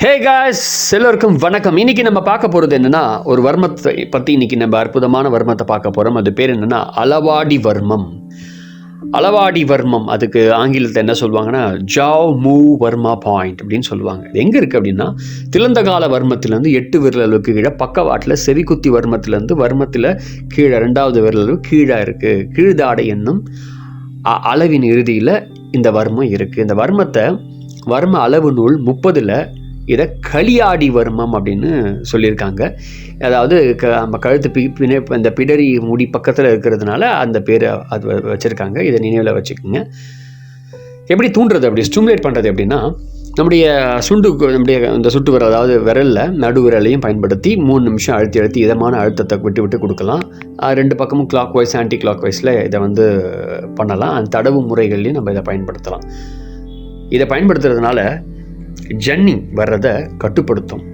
Hey guys எல்லோருக்கும் வணக்கம். இன்னைக்கு நம்ம பார்க்க போகிறது என்னன்னா ஒரு வர்மத்தை பற்றி இன்னைக்கு நம்ம அற்புதமான வர்மத்தை பார்க்க போகிறோம் அது பேர் என்னன்னா அளவாடி வர்மம். அளவாடி வர்மம் அதுக்கு ஆங்கிலத்தை என்ன சொல்லுவாங்கன்னா ஜாவ் மூ வர்மா பாயிண்ட் அப்படின்னு சொல்லுவாங்க. இது எங்கே இருக்குது அப்படின்னா திறந்த கால வர்மத்திலேருந்து எட்டு விரல் அளவுக்கு கீழே பக்கவாட்டில் செவிக்குத்தி வர்மத்திலேருந்து வர்மத்தில் கீழே ரெண்டாவது விரல் அளவு கீழே இருக்குது கீழ்தாடை என்னும் அ- அளவின் இறுதியில் இந்த வர்மம் இருக்குது இந்த வர்மத்தை வர்ம அளவு நூல் முப்பதில் இதை களியாடி வர்மம் அப்படின்னு சொல்லியிருக்காங்க. அதாவது க நம்ம கழுத்து பி பிணை இந்த பிடரி முடி பக்கத்தில் இருக்கிறதுனால அந்த பேரை அது வ- இதை நினைவில் வச்சுக்கோங்க. எப்படி தூண்டுறது அப்படி? ஸ்டிமுலேட் பண்ணுறது எப்படின்னா நம்முடைய சுண்டு நம்முடைய இந்த சுட்டு விரல் அதாவது விரலில் நடு விரலையும் பயன்படுத்தி மூணு நிமிஷம் அழுத்தி அழுத்தி இதமான அழுத்தத்தை விட்டு விட்டு கொடுக்கலாம். ரெண்டு பக்கமும் கிளாக் வைஸ் ஆன்டி கிளாக் வைஸில் இதை வந்து பண்ணலாம். அந்த தடவு முறைகள்லையும் நம்ம இதை பயன்படுத்தலாம். இதை பயன்படுத்துறதுனால ஜன்னி வர்றதை கட்டுப்படுத்தும்.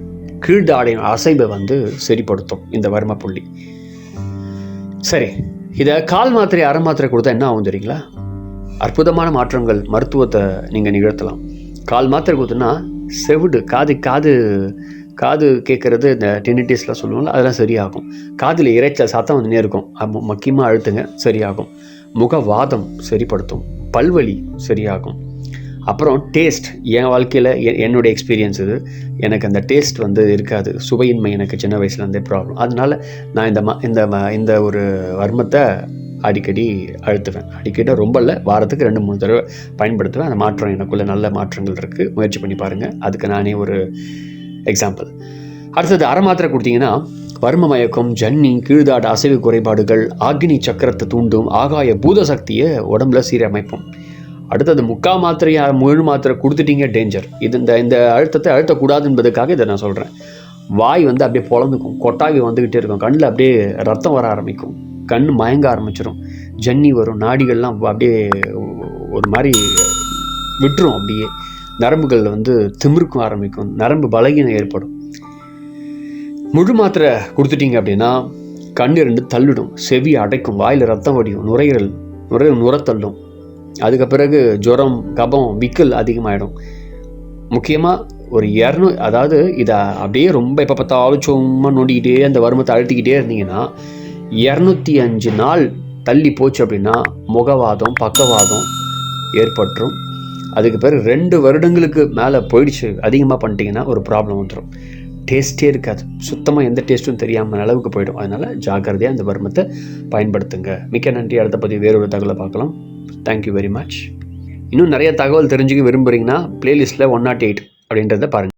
கீழ்தாடையின் அசைவை வந்து சரிப்படுத்தும் இந்த வர்ம புள்ளி. சரி இதை கால் மாத்திரை அரை மாத்திரை கொடுத்தா என்ன ஆகும் தெரியுங்களா? அற்புதமான மாற்றங்கள் மருத்துவத்தை நீங்கள் நிகழ்த்தலாம். கால் மாத்திரை கொடுத்தோன்னா செவிடு காது காது காது கேட்குறது இந்த டெனிட்டிஸ்லாம் சொல்லுவாங்க அதெல்லாம் சரியாகும். காதில் இறைச்சல் சத்தம் வந்துனே இருக்கும் முக்கியமாக அழுத்துங்க சரியாகும். முகவாதம் சரிப்படுத்தும். பல்வலி சரியாகும். அப்புறம் டேஸ்ட் என் வாழ்க்கையில் என்னுடைய எக்ஸ்பீரியன்ஸ் இது. எனக்கு அந்த டேஸ்ட் வந்து இருக்காது. சுவையின்மை எனக்கு சின்ன வயசுலேருந்தே ப்ராப்ளம் அதனால நான் இந்த ம இந்த ம இந்த ஒரு வர்மத்தை அடிக்கடி அழுத்துவேன். அடிக்கடி ரொம்ப இல்லை வாரத்துக்கு ரெண்டு மூணு தடவை பயன்படுத்துவேன். அந்த மாற்றம் எனக்குள்ளே நல்ல மாற்றங்கள் இருக்குது முயற்சி பண்ணி பாருங்கள் அதுக்கு நானே ஒரு எக்ஸாம்பிள் அடுத்தது அரை மாத்திரை கொடுத்தீங்கன்னா வர்ம மயக்கம் ஜன்னி கீழ்தாட அசைவு குறைபாடுகள் ஆக்னி சக்கரத்தை தூண்டும் ஆகாய பூத சக்தியை உடம்புல சீரமைப்போம். அடுத்தது முக்கா மாத்திரையை முழு மாத்திரை கொடுத்துட்டீங்க டேஞ்சர் இது இந்த இந்த அழுத்தத்தை அழுத்தக்கூடாது என்பதுக்காக இதை நான் சொல்கிறேன் வாய் வந்து அப்படியே பொழந்துக்கும் கொட்டாவி வந்துக்கிட்டே இருக்கும். கண்ணில் அப்படியே ரத்தம் வர ஆரம்பிக்கும். கண் மயங்க ஆரம்பிச்சிடும் ஜன்னி வரும் நாடிகள்லாம் அப்படியே ஒரு மாதிரி விட்டுரும் அப்படியே. நரம்புகளில் வந்து திமிருக்கும் ஆரம்பிக்கும். நரம்பு பலகீனம் ஏற்படும். முழு மாத்திரை கொடுத்துட்டீங்க அப்படின்னா கண் ரெண்டு தள்ளிடும். செவி அடைக்கும் வாயில் ரத்தம் வடியும் நுரையீரல் நுரையீரல் நுரத்தள்ளும். அதுக்கு பிறகு ஜுரம் கபம் விக்கல் அதிகமாகிடும் முக்கியமாக ஒரு இரநூ அதாவது இதை அப்படியே ரொம்ப எப்போ பார்த்தாலும் சும்மா நோண்டிக்கிட்டே அந்த வருமத்தை அழுத்திக்கிட்டே இருந்தீங்கன்னா இரநூத்தி அஞ்சு நாள் தள்ளி போச்சு அப்படின்னா முகவாதம் பக்கவாதம் ஏற்பட்டுரும் அதுக்கு பிறகு ரெண்டு வருடங்களுக்கு மேலே போயிடுச்சு அதிகமாக பண்ணிட்டீங்கன்னா ஒரு ப்ராப்ளம் வந்துடும் டேஸ்ட்டே இருக்காது. சுத்தமாக எந்த டேஸ்ட்டும் தெரியாமல் அளவுக்கு போயிடும். அதனால் ஜாக்கிரதையாக அந்த வர்மத்தை பயன்படுத்துங்க. மிக்க நன்றி. அடுத்த பற்றி வேறொரு தகவலை பார்க்கலாம். தேங்க்யூ வெரி மச் இன்னும் நிறைய தகவல் தெரிஞ்சுக்க விரும்புகிறீங்கன்னா பிளேலிஸ்ட்டில் ஒன் நாட் oh எயிட் அப்படின்றத பாருங்கள்